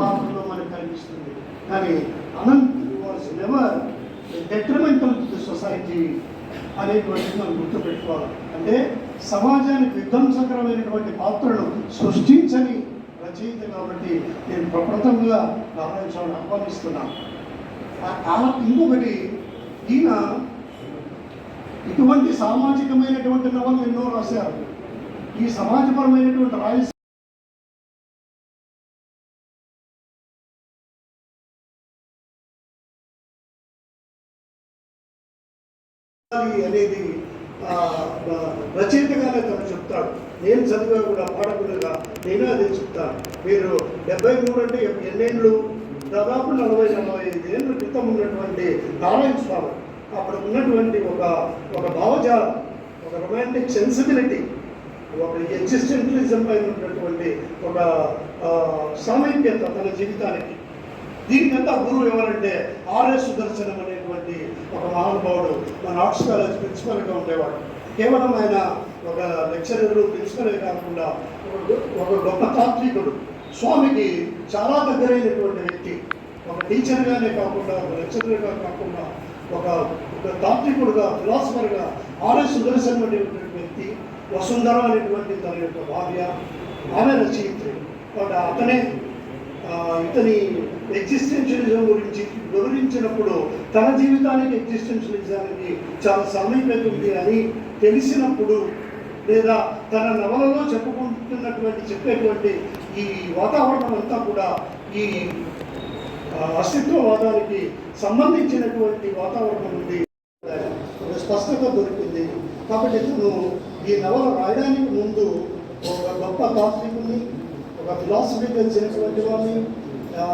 పాత్రలో మనకు కనిపిస్తుంది కానీ Anant was never detrimental to the society అనేటువంటిది మనం గుర్తుపెట్టుకోవాలి. అంటే సమాజానికి విధ్వంసకరమైనటువంటి పాత్రను సృష్టించని రచయిత కాబట్టి నేను ప్రప్రథంగా నారాయణ ఆహ్వానిస్తున్నాను. ఆ- ఇంకొకటి ఈయన ఇటువంటి సామాజికమైనటువంటి నవలు ఎన్నో రాశారు. ఈ సమాజపరమైనటువంటి రాయలసీమ అనేది రచయితగానే తను చెప్తాడు. నేను చదివా కూడా పాడకులుగా నేను అదే చెప్తాను. మీరు డెబ్బై మూడు అంటే ఎన్నేళ్ళు? దాదాపు నలభై నలభై ఐదు ఏళ్ళ క్రితం ఉన్నటువంటి నారాయణ స్వామి. అప్పుడు ఉన్నటువంటి ఒక ఒక భావజాలం ఒక రొమాంటిక్ సెన్సిబిలిటీ ఒక ఎగ్జిస్టెంటలిజం పైన ఉన్నటువంటి ఒక సామీప్యత తన జీవితానికి. దీనికంతా గురువు ఎవరంటే ఆర్ఎస్ సుదర్శనం అనేటువంటి ఒక మహానుభావుడు మన ఆర్ట్స్ కాలేజ్ ప్రిన్సిపల్గా ఉండేవాడు. కేవలం ఆయన ఒక లెక్చరర్ ప్రిన్సిపలే కాకుండా ఒక- ఒక గొప్ప తాత్వికుడు స్వామికి చాలా దగ్గరైనటువంటి వ్యక్తి. ఒక టీచర్గానే కాకుండా ఒక లెక్చరర్గా కాకుండా ఒక ఒక తాత్వికుడుగా ఫిలాసఫర్గా ఆర్ఎస్ సుదర్శనం అనేటువంటి వ్యక్తి వసుంధర అనేటువంటి తన యొక్క భార్య ఆమె రచయిత్రి. అతనే ఇతని ఎగ్జిస్టెన్షియలిజం గురించి వివరించినప్పుడు తన జీవితానికి ఎగ్జిస్టెన్షియలిజానికి చాలా సామీప్యత ఉంది అని తెలిసినప్పుడు లేదా తన నవలలో చెప్పుకుంటున్నటువంటి చెప్పేటువంటి ఈ వాతావరణం అంతా కూడా ఈ అస్తిత్వవాదానికి సంబంధించినటువంటి వాతావరణం ఉంది స్పష్టత దొరికింది. కాబట్టి తను ఈ నవల రాయడానికి ముందు ఒక గొప్ప తాత్వికుని ఒక ఫిలాసఫీ తెలిసినటువంటి వాడిని ఆ,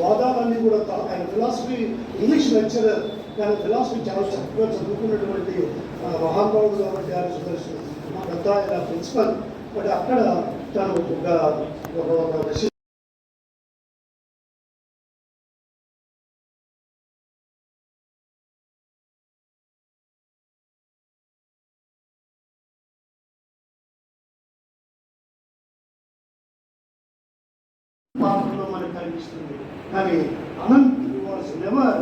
వాదాలన్నీ కూడా ఆయన ఫిలాసఫీ ఇంగ్లీష్ లెక్చరర్ ఆయన ఫిలాసఫీ చాలా చక్కగా చదువుకున్నటువంటి ఆ, మహానుభావుడు కాబట్టి ఆయన సుదర్శన్ పెద్ద ఆయన ప్రిన్సిపల్ బట్ అక్కడ తను ఒక ఒక పాత్రలో మనకు కనిపిస్తుంది కానీ Anant was never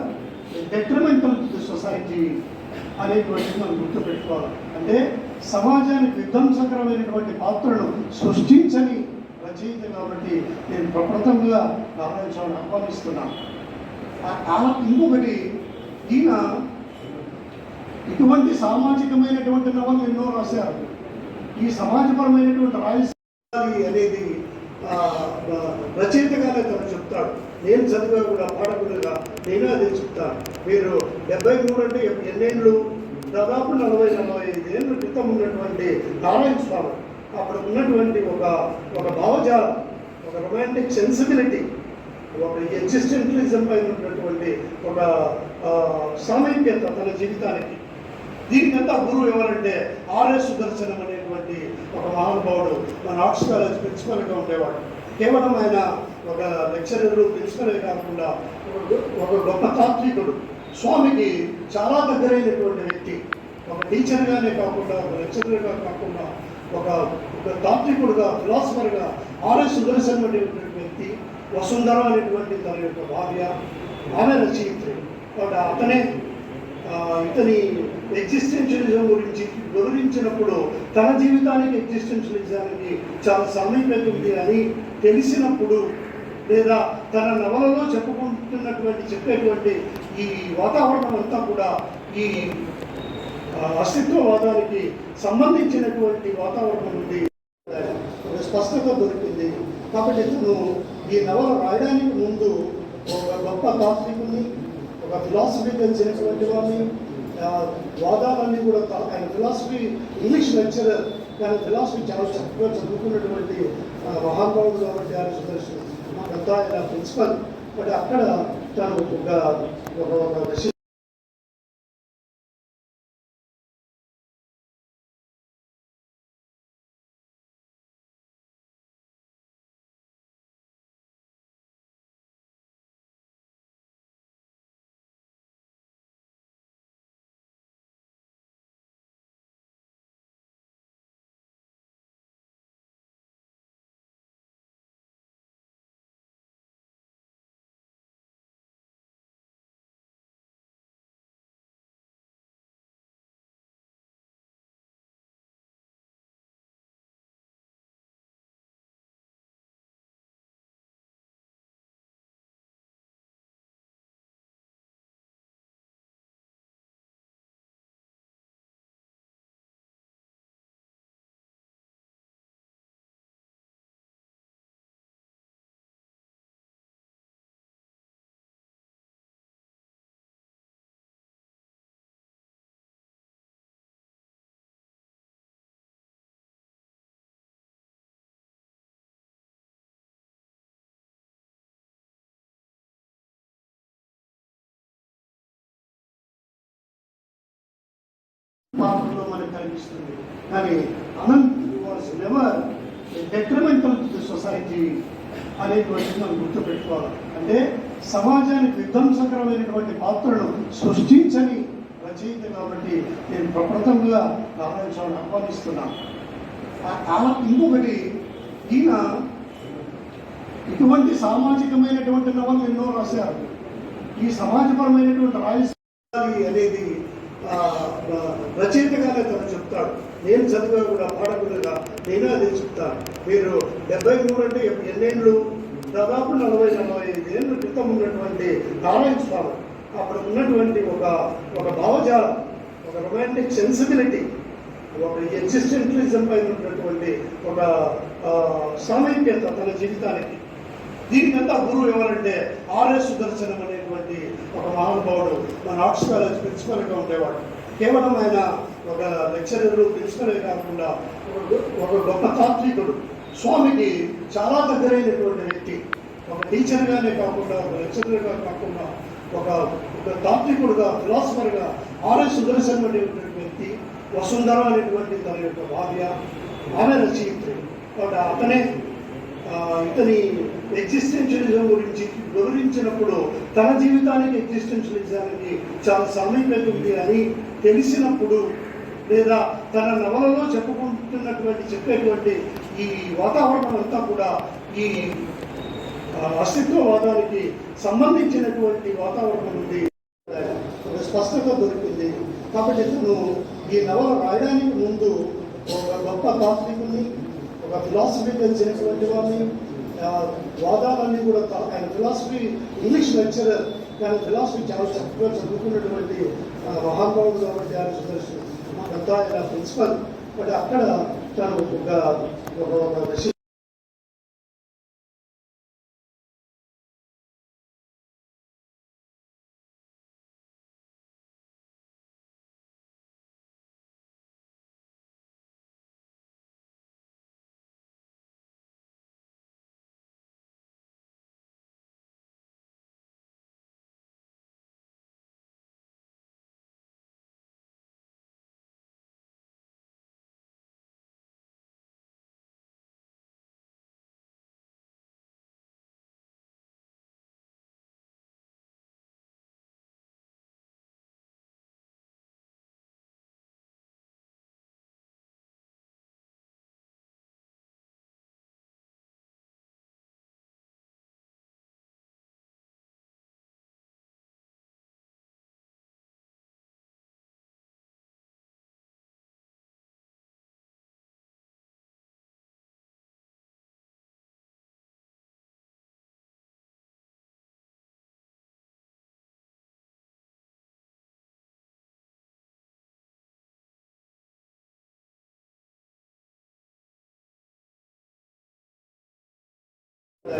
detrimental to the society అనేటువంటిది మనం గుర్తుపెట్టుకోవాలి. అంటే సమాజానికి విధ్వంసకరమైనటువంటి పాత్రను సృష్టించని రచయిత కాబట్టి నేను ప్రప్రథంగా నారాయణ ఆహ్వానిస్తున్నాను. ఇంకొకటి ఈయన ఇటువంటి సామాజికమైనటువంటి నవలు ఎన్నో రాశారు. ఈ సమాజపరమైనటువంటి రాయలసీమ అనేది రచయితగానే తను చెప్తాడు. నేను చదివా కూడా పాఠకులుగా నేను అదే చెప్తాను. మీరు డెబ్బై మూడు అంటే ఎన్నేళ్ళు? దాదాపు నలభై నలభై ఐదు ఏళ్ళ క్రితం ఉన్నటువంటి నారాయణ స్వామి. అప్పుడు ఉన్నటువంటి ఒక ఒక భావజాలం ఒక రొమాంటిక్ సెన్సిబిలిటీ ఒక ఎగ్జిస్టెంటలిజం పైన ఉన్నటువంటి ఒక సామీప్యత తన జీవితానికి. దీనికంతా గురువు ఎవరంటే ఆర్ఎస్ సుదర్శనం అనే ఒక మహానుభావుడు మన ఆర్ట్స్ కాలేజ్ ప్రిన్సిపల్గా ఉండేవాడు. కేవలం ఆయన ఒక లెక్చరర్ ప్రిన్సిపలే కాకుండా ఒక- గొప్ప తాత్వికుడు స్వామికి చాలా దగ్గరైనటువంటి వ్యక్తి. ఒక టీచర్గానే కాకుండా ఒక లెక్చరర్గా కాకుండా ఒక ఒక తాత్వికుడుగా ఫిలాసఫర్గా ఆర్ఎస్ సుదర్శన్ అనేటువంటి వ్యక్తి వసుంధర అనేటువంటి తన యొక్క భార్య ఆమె రచయిత్రి కాబట్టి అతనే ఇతని ఎగ్జిస్టెన్షియలిజం గురించి వివరించినప్పుడు తన జీవితానికి ఎగ్జిస్టెన్షియలిజానికి చాలా సామీప్యత ఉంది అని తెలిసినప్పుడు లేదా తన నవలలో చెప్పుకుంటున్నటువంటి చెప్పేటువంటి ఈ వాతావరణం అంతా కూడా ఈ అస్తిత్వవాదానికి సంబంధించినటువంటి వాతావరణం ఉంది. స్పష్టత దొరికింది. కాబట్టి ఇతను ఈ నవల రాయడానికి ముందు ఒక గొప్ప తాత్వికుని ఒక ఫిలాసఫీ తెలిసినటువంటి వాడిని వాదాలన్నీ కూడా ఆయన ఫిలాసఫీ ఇంగ్లీష్ లెక్చరర్ ఆయన ఫిలాసఫీ చాలా చక్కగా చదువుకున్నటువంటి ఆ, మహానుభావుడు కాబట్టి ఆయన సుదర్శన్ మాకంతా ఆయన ప్రిన్సిపల్. బట్ అక్కడ తను ఒక ఒక పాపంలో మనకు కనిపిస్తుంది కానీ Anant was never detrimental to the society అనేటువంటిది మనం గుర్తుపెట్టుకోవాలి. అంటే సమాజానికి విధ్వంసకరమైనటువంటి పాత్రను సృష్టించని రచయిత కాబట్టి నేను ప్రప్రథంగా నారాయణ ఆహ్వానిస్తున్నాను. ఆ- ఇంకొకటి ఈయన ఇటువంటి సామాజికమైనటువంటి నవలు ఎన్నో రాశారు. ఈ సమాజపరమైనటువంటి రాయసాలి అనేది రచయితగానే తను చెప్తాడు. నేను చదివా కూడా పాఠకులుగా నేను అదే చెప్తాను. మీరు డెబ్బై మూడు అంటే ఎన్నేళ్ళు? దాదాపు నలభై నలభై ఐదు ఏళ్ళ క్రితం ఉన్నటువంటి నారాయణ స్వామి. అక్కడ ఉన్నటువంటి ఒక ఒక భావజాలం ఒక రొమాంటిక్ సెన్సిబిలిటీ ఒక ఎగ్జిస్టెంటలిజం పైన ఉన్నటువంటి ఒక ఆ, సామైక్యత తన జీవితానికి. దీనికంతా గురువు ఎవరంటే ఆర్ఎస్ సుదర్శనం అనేటువంటి ఒక మహానుభావుడు మన ఆర్ట్స్ కాలేజ్ ప్రిన్సిపల్గా ఉండేవాడు. కేవలం ఆయన ఒక లెక్చరర్ ప్రిన్సిపలే కాకుండా ఒక- గొప్ప తాత్వికుడు స్వామికి చాలా దగ్గరైనటువంటి వ్యక్తి. ఒక టీచర్గానే కాకుండా ఒక లెక్చరర్గా కాకుండా ఒక ఒక తాత్వికుడుగా ఫిలాసఫర్గా ఆర్ఎస్ సుదర్శన్ అనేటువంటి వ్యక్తి వసుంధర అనేటువంటి తన యొక్క భార్య ఆమె రచయిత్రి. కాబట్టి అతనే ఇతని ఎగ్జిస్టెన్షియలిజం గురించి వివరించినప్పుడు తన జీవితానికి ఎగ్జిస్టెన్షియలిజానికి చాలా సమయం ఉంది అని తెలిసినప్పుడు లేదా తన నవలలో చెప్పుకుంటున్నటువంటి చెప్పేటువంటి ఈ వాతావరణం అంతా కూడా ఈ అస్తిత్వవాదానికి సంబంధించినటువంటి వాతావరణం ఉంది. స్పష్టత దొరికింది. కాబట్టి ఇతను ఈ నవల రాయడానికి ముందు ఒక గొప్ప తాత్వికుని ఒక ఫిలాసఫీ తెలిసినటువంటి వారిని ఆ, వాదాలన్నీ కూడా ఆయన ఫిలాసఫీ ఇంగ్లీష్ లెక్చరర్ ఆయన ఫిలాసఫీ చాలా చక్కగా చదువుకున్నటువంటి ఆ, మహానుభావుడు కాబట్టి ఆయన సుదర్శన్ మాకంతా ఆయన ప్రిన్సిపల్. బట్ అక్కడ తను ఒక ఒక స్పష్టంగా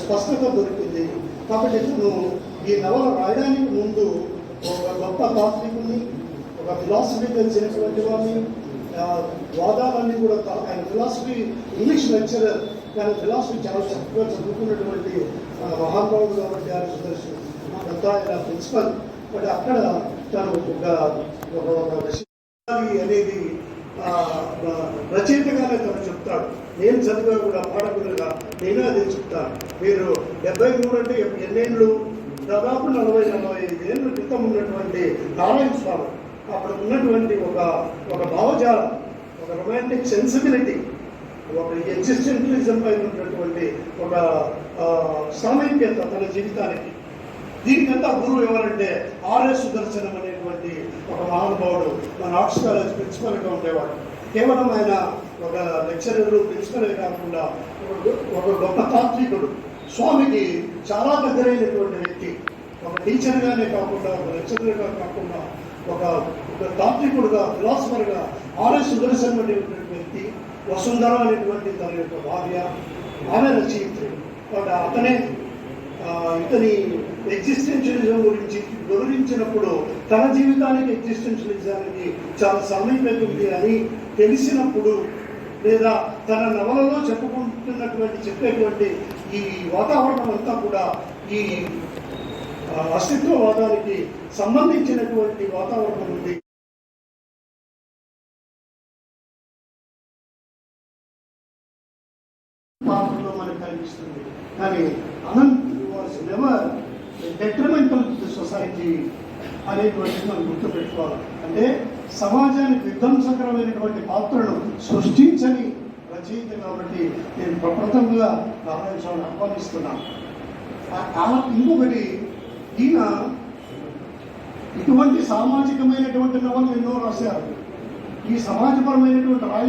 స్పష్టత దొరికింది. కాబట్టి తను ఈ నవల రాయడానికి ముందు ఒక గొప్ప తాత్వికుని ఒక ఫిలాసఫీ తెలిసినటువంటి వాడిని ఆ, వాదాలన్నీ కూడా ఆయన ఫిలాసఫీ ఇంగ్లీష్ లెక్చరర్ కానీ ఫిలాసఫీ చాలా చక్కగా చదువుకున్నటువంటి మహానుభావుడు కాబట్టి ఆయన సుదర్శన్ ఆయన ప్రిన్సిపల్ బట్ అక్కడ తను ఒక ఒక విషయం అనేది రచయితగానే తను చెప్తాడు. నేను చదివా కూడా పాఠకులుగా నేను అదే చెప్తాను. మీరు డెబ్బై మూడు అంటే ఎన్నేళ్ళు? దాదాపు నలభై నలభై ఐదు ఏళ్ళ క్రితం ఉన్నటువంటి నారాయణ స్వామి. అప్పుడు ఉన్నటువంటి ఒక ఒక భావజాలం ఒక రొమాంటిక్ సెన్సిబిలిటీ ఒక ఎగ్జిస్టెంటలిజం పైన ఉన్నటువంటి ఒక ఆ, సామైక్యత తన జీవితానికి. దీనికంతా గురువు ఎవరంటే ఆర్ఎస్ సుదర్శనం అనేటువంటి ఒక మహానుభావుడు మన ఆర్ట్స్ కాలేజ్ ప్రిన్సిపల్గా ఉండేవాడు. కేవలం ఆయన ఒక లెక్చరర్ ప్రిన్సిపలే కాకుండా ఒక- గొప్ప తాత్వికుడు స్వామికి చాలా దగ్గరైనటువంటి వ్యక్తి. ఒక టీచర్గానే కాకుండా ఒక లెక్చరర్గా కాకుండా ఒక ఒక తాత్వికుడుగా ఫిలాసఫర్గా ఆర్ఎస్ సుదర్శన్ అనేటువంటి వ్యక్తి వసుంధర అనేటువంటి తన యొక్క భార్య ఆమె రచయిత్రి. కాబట్టి అతనే ఇతని ఎగ్జిస్టెన్షియలిజం గురించి వివరించినప్పుడు తన జీవితానికి ఎగ్జిస్టెన్షియలిజానికి చాలా సమీపతుంది అని తెలిసినప్పుడు లేదా తన నవలలో చెప్పుకుంటున్నటువంటి చెప్పేటువంటి ఈ వాతావరణం అంతా కూడా ఈ అస్తిత్వవాదానికి సంబంధించినటువంటి వాతావరణం ఉంది. మనకు కనిపిస్తుంది. కానీ అనంత నెవర్ డెట్రిమెంటల్ టు సొసైటీ అనేటువంటిది మనం గుర్తుపెట్టుకోవాలి. అంటే సమాజానికి విధ్వంసకరమైనటువంటి పాత్రను సృష్టించని రచయిత కాబట్టి నేను ప్రప్రథమంగా నారాయణ స్వామిని ఆహ్వానిస్తున్నాను. ఇంకొకటి ఈయన ఇటువంటి సామాజికమైనటువంటి నవలు ఎన్నో రాశారు. ఈ సమాజపరమైనటువంటి రాయ